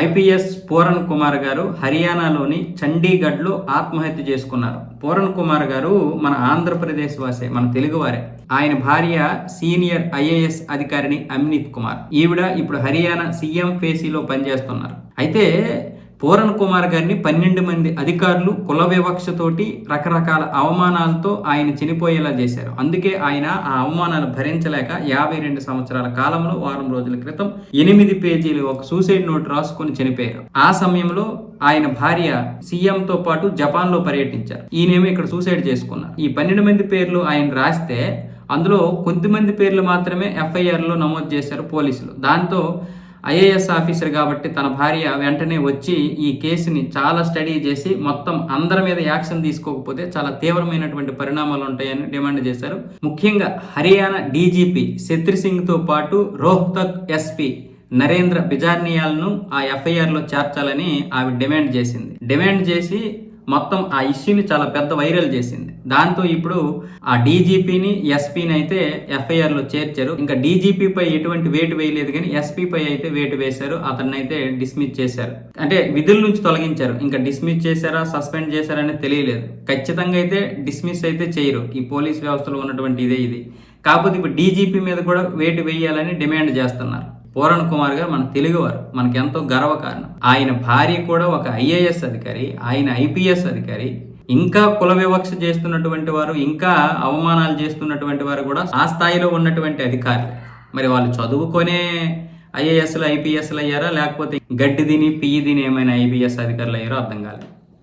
IPS Puran Kumar గారు హర్యానాలోని చండీగఢ్లో ఆత్మహత్య చేసుకున్నారు. పూరణ్ కుమార్ గారు మన ఆంధ్రప్రదేశ్ వాసే మన తెలుగువారే ఆయన భార్య సీనియర్ ఐఏఎస్ అధికారిని అవినీత్ కుమార్. ఈవిడ ఇప్పుడు హర్యానా సీఎం ఫేసీలో పనిచేస్తున్నారు. అయితే పూరణ్ కుమార్ గారిని పన్నెండు మంది అధికారులు కుల వివక్షతోటి రకరకాల అవమానాలతో ఆయన చనిపోయేలా చేశారు. అందుకే ఆయన ఆ అవమానాలు భరించలేక యాభై రెండు సంవత్సరాల కాలంలో వారం రోజుల క్రితం ఎనిమిది పేజీలు ఒక సూసైడ్ నోట్ రాసుకొని చనిపోయారు. ఆ సమయంలో ఆయన భార్య సీఎంతో పాటు జపాన్లో పర్యటించారు. ఈయనేమో ఇక్కడ సూసైడ్ చేసుకున్నారు. ఈ పన్నెండు మంది పేర్లు ఆయన రాస్తే అందులో కొద్దిమంది పేర్లు మాత్రమే ఎఫ్ఐఆర్లో నమోదు చేశారు పోలీసులు. దాంతో ఐఏఎస్ ఆఫీసర్ కాబట్టి తన భార్య వెంటనే వచ్చి ఈ కేసుని చాలా స్టడీ చేసి మొత్తం అందరి మీద యాక్షన్ తీసుకోకపోతే చాలా తీవ్రమైనటువంటి పరిణామాలు ఉంటాయని డిమాండ్ చేశారు. ముఖ్యంగా హర్యానా డీజీపీ శత్రి సింగ్తో పాటు రోహ్తక్ ఎస్పీ నరేంద్ర బిజార్నియాల్ను ఆ ఎఫ్ఐఆర్లో చేర్చాలని ఆవిడ డిమాండ్ చేసింది. డిమాండ్ చేసి మొత్తం ఆ ఇష్యూని చాలా పెద్ద వైరల్ చేసింది. దాంతో ఇప్పుడు ఆ డీజీపీని ఎస్పీని అయితే ఎఫ్ఐఆర్లో చేర్చారు. ఇంకా డీజీపీపై ఎటువంటి వేటు వేయలేదు కానీ ఎస్పీపై అయితే వేటు వేశారు. అతన్ని అయితే డిస్మిస్ చేశారు. అంటే విధుల నుంచి తొలగించారు. ఇంకా డిస్మిస్ చేశారా సస్పెండ్ చేశారని తెలియలేదు. ఖచ్చితంగా అయితే డిస్మిస్ అయితే చేయరు. ఈ పోలీస్ వ్యవస్థలో ఉన్నటువంటి ఇదే ఇది. కాకపోతే ఇప్పుడు డీజీపీ మీద కూడా వేటు వేయాలని డిమాండ్ చేస్తున్నారు. పూరణ్ కుమార్ గారు మన తెలుగువారు. మనకి ఎంతో గర్వకారణం. ఆయన భార్య కూడా ఒక ఐఏఎస్ అధికారి ఆయన ఐపీఎస్ అధికారి. ఇంకా కుల వివక్ష చేస్తున్నటువంటి వారు ఇంకా అవమానాలు చేస్తున్నటువంటి వారు కూడా ఆ స్థాయిలో ఉన్నటువంటి అధికారులు. మరి వాళ్ళు చదువుకొనే ఐఏఎస్లు ఐపీఎస్లు అయ్యారా? లేకపోతే గడ్డి తిని పియ్యి తిని ఏమైనా ఐపీఎస్ అధికారులు అయ్యారో అర్థం కాలేదు.